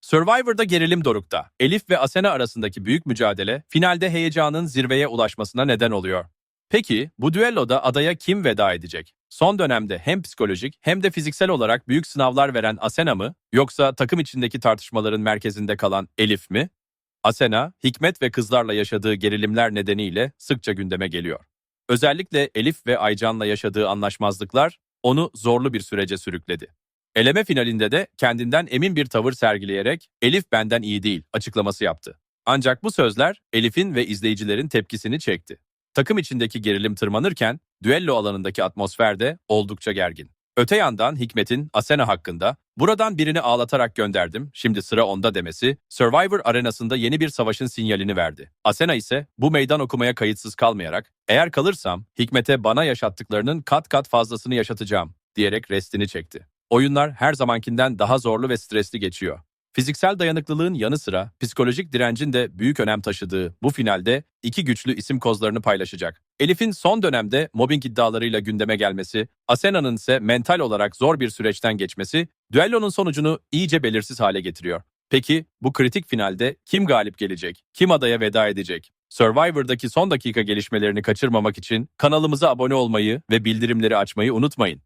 Survivor'da gerilim dorukta. Elif ve Asena arasındaki büyük mücadele finalde heyecanın zirveye ulaşmasına neden oluyor. Peki bu düelloda adaya kim veda edecek? Son dönemde hem psikolojik hem de fiziksel olarak büyük sınavlar veren Asena mı yoksa takım içindeki tartışmaların merkezinde kalan Elif mi? Asena, Hikmet ve kızlarla yaşadığı gerilimler nedeniyle sıkça gündeme geliyor. Özellikle Elif ve Aycan'la yaşadığı anlaşmazlıklar onu zorlu bir sürece sürükledi. Eleme finalinde de kendinden emin bir tavır sergileyerek Elif benden iyi değil açıklaması yaptı. Ancak bu sözler Elif'in ve izleyicilerin tepkisini çekti. Takım içindeki gerilim tırmanırken düello alanındaki atmosfer de oldukça gergin. Öte yandan Hikmet'in Asena hakkında buradan birini ağlatarak gönderdim, şimdi sıra onda demesi Survivor arenasında yeni bir savaşın sinyalini verdi. Asena ise bu meydan okumaya kayıtsız kalmayarak eğer kalırsam Hikmet'e bana yaşattıklarının kat kat fazlasını yaşatacağım diyerek restini çekti. Oyunlar her zamankinden daha zorlu ve stresli geçiyor. Fiziksel dayanıklılığın yanı sıra psikolojik direncin de büyük önem taşıdığı bu finalde iki güçlü isim kozlarını paylaşacak. Elif'in son dönemde mobbing iddialarıyla gündeme gelmesi, Asena'nın ise mental olarak zor bir süreçten geçmesi, düellonun sonucunu iyice belirsiz hale getiriyor. Peki bu kritik finalde kim galip gelecek? Kim adaya veda edecek? Survivor'daki son dakika gelişmelerini kaçırmamak için kanalımıza abone olmayı ve bildirimleri açmayı unutmayın.